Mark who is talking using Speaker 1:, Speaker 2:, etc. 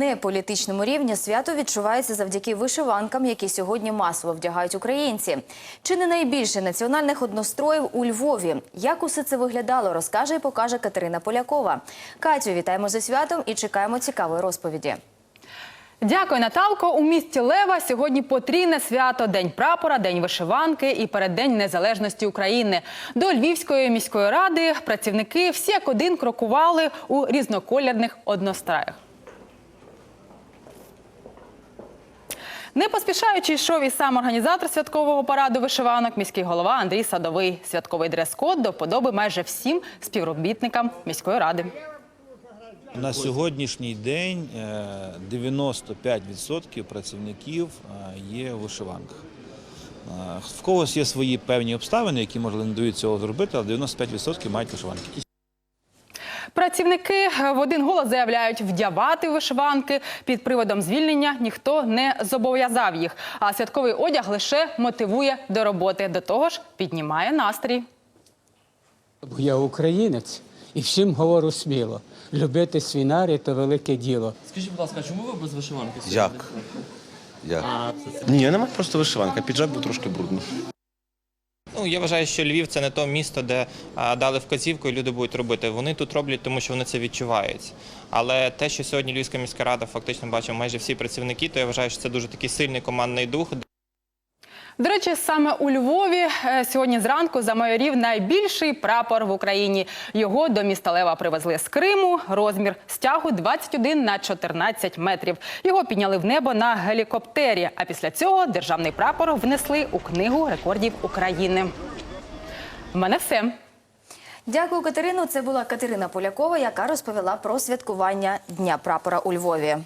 Speaker 1: неполітичному рівні свято відчувається завдяки вишиванкам, які сьогодні масово вдягають українці. Чи не найбільше національних одностроїв у Львові? Як усе це виглядало, розкаже і покаже Катерина Полякова. Катю, вітаємо зі святом і чекаємо цікавої розповіді.
Speaker 2: Дякую, Наталко. У місті Лева сьогодні потрійне свято День прапора, День вишиванки і переддень незалежності України. До Львівської міської ради працівники всі як один крокували у різнокольорних одностраях. Не поспішаючи йшов і сам організатор святкового параду вишиванок, міський голова Андрій Садовий. Святковий дрес-код до вподоби майже всім співробітникам міської ради.
Speaker 3: На сьогоднішній день е, 95% працівників е, є в вишиванках. Е, В когось є свої певні обставини, які можливо не дають цього зробити, але 95% мають вишиванки.
Speaker 2: Працівники в один голос заявляють, вдявати вишиванки під приводом звільнення ніхто не зобов'язав їх. А святковий одяг лише мотивує до роботи. До того ж, піднімає настрій.
Speaker 4: Я українець і всім говорю сміло. Любити свій нарід – то велике діло.
Speaker 5: Скажіть, будь ласка, чому ви без вишиванки?
Speaker 6: Як? Як? Ні, немає просто вишиванка. Піджак був трошки брудний.
Speaker 7: Ну, я вважаю, що Львів це не то місто, де дали вказівку і люди будуть робити. Вони тут роблять, тому що вони це відчувають. Але те, що сьогодні Львівська міська рада фактично бачимо майже всі працівники, то я вважаю, що це дуже такий сильний командний дух.
Speaker 2: До речі, саме у Львові е, сьогодні зранку замайорів найбільший прапор в Україні. Його до міста Лева привезли з Криму. Розмір стягу 21 на 14 метрів. Його підняли в небо на гелікоптері. А після цього державний прапор внесли у книгу рекордів України. В мене все.
Speaker 1: Дякую, Катерину. Це була Катерина Полякова, яка розповіла про святкування Дня прапора у Львові.